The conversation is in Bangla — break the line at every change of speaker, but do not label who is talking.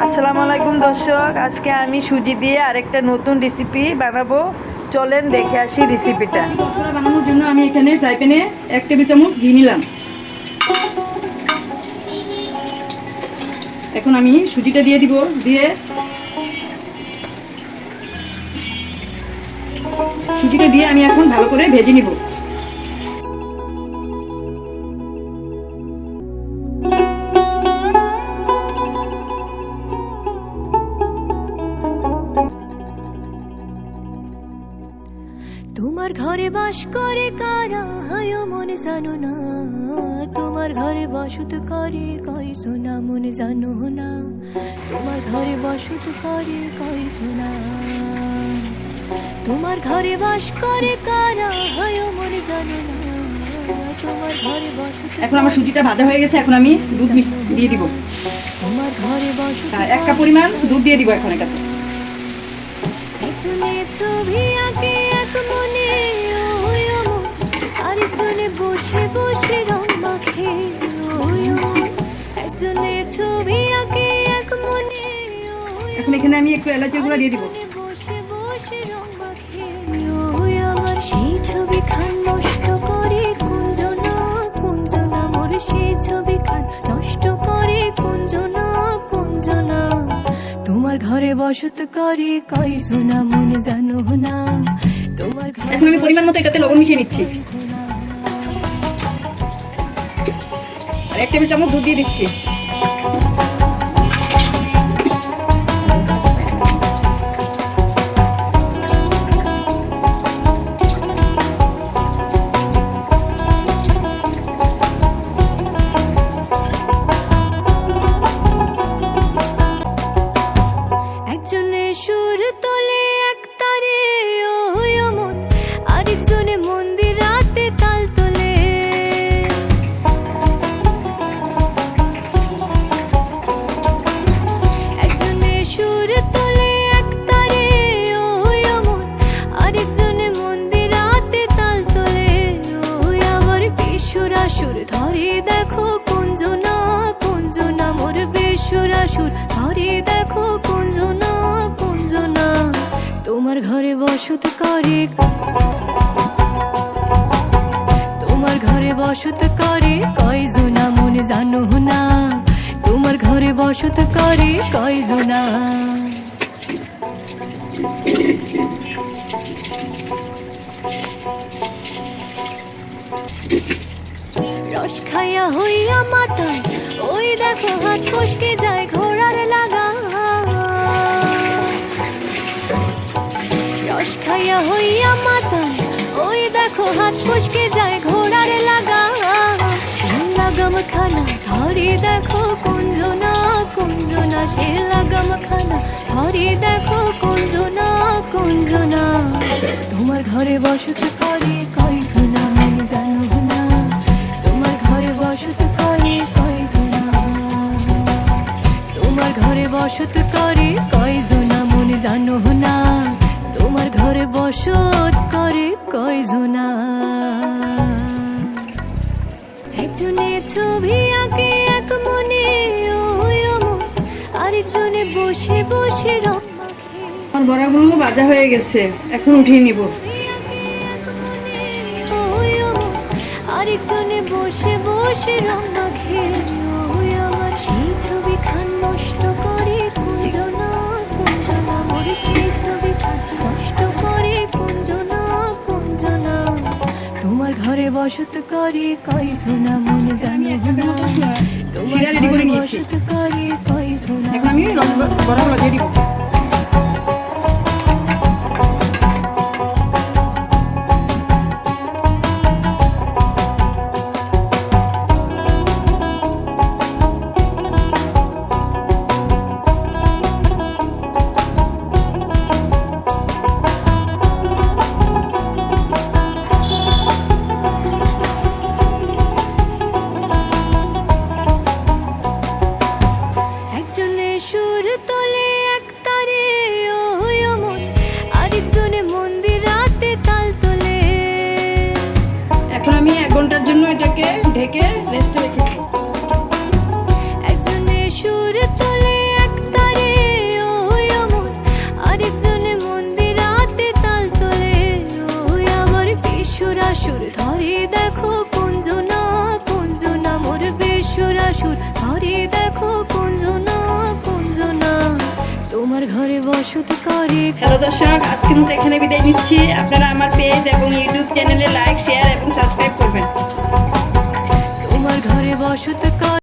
আসসালামু আলাইকুম দর্শক, আজকে আমি সুজি দিয়ে আরেকটা নতুন রেসিপি বানাবো। চলেন দেখে আসি রেসিপিটা
বানানোর জন্য আমি এখানে ফ্রাই প্যানে এক টেবিল চামচ ঘি নিলাম। এখন আমি সুজিটা দিয়ে দিব, দিয়ে সুজিটা দিয়ে আমি এখন ভালো করে ভেজে নিব।
ঘরে বাস করে কারা? হায় মনে জানো না। তোমার ঘরে বসত করে কই সোনা? মনে জানো না। তোমার ঘরে বসত করে কই সোনা? তোমার ঘরে বাস করে কারা? হায় মনে জানো না। তোমার ঘরে বসত
এখন আমার সুজিটা ভাজা হয়ে গেছে এখন আমি দুধ দিয়ে দিব।
তোমার ঘরে বসত
হ্যাঁ, এক কাপ পরিমাণ দুধ দিয়ে দিব এখন এটাতে।
ছবি আঁকে বসে বসে রং মাখে একজনে ছবি আঁকে এক মনে
এখন এখানে আমি একটু এলাচি গুঁড়া দিয়ে দিব।
বসে বসে রং মাখে আমার। সেই ছবি খান নষ্ট করে কুঞ্জনা কুঞ্জনা মোর সেই ছবি খান নষ্ট করে কুঞ্জনা কুঞ্জনা। তোমার ঘরে বসত করে কই সোনা মনে জানো না? তোমার ঘরে
এখন আমি পরিমাণ মতো এটাতে লবণ মিশিয়ে নিচ্ছি। এক টেবিল চামচ দুধ দিয়ে দিচ্ছি।
ধরে দেখো কুঞ্জনা কুঞ্জনা মোর বেসুরা সুর ধরে দেখো কুঞ্জনা কুঞ্জনা, তোমার ঘরে বসত করে তোমার ঘরে বসত করে কয়জনা মনে জানো না। তোমার ঘরে বসত করে কয়জনা রস খাইয়া হইয়া মাথা ওই দেখো হাত ফসকে যায় ঘোড়ার লাগা। রস খাইয়া হইয়া মাথা ওই দেখো হাত ফসকে যায় ঘোড়ার লাগা। লাগাম খানা ধরে দেখো কুঞ্জনা কুঞ্জনা সে লাগাম খানা ধরে দেখো কুঞ্জনা কুঞ্জনা। তোমার ঘরে বসত করে। বসত করে কয়জনা একজনে ছবি আঁকে এক মনে আরেকজনে বসে বসে
আমার বড়াগুলো ভাজা হয়ে গেছে এখন উঠিয়ে নিব।
আরেকজনে বসে বসে রং মাখে। ঘরে বসত করে কই সোনা মন জানি না। তোমার ঘরে। বসত করে কয়জনা
এখন আমি বড়াগুলো দিয়ে দিব। ঢেকে রেস্টে রেখে
দেখো
হ্যালো দর্শক আজকের মতো এখানে বিদায় নিচ্ছি। আপনারা আমার পেজ এবং ইউটিউব চ্যানেলে লাইক শেয়ার এবং সাবস্ক্রাইব করবেন।
ঘরে বসত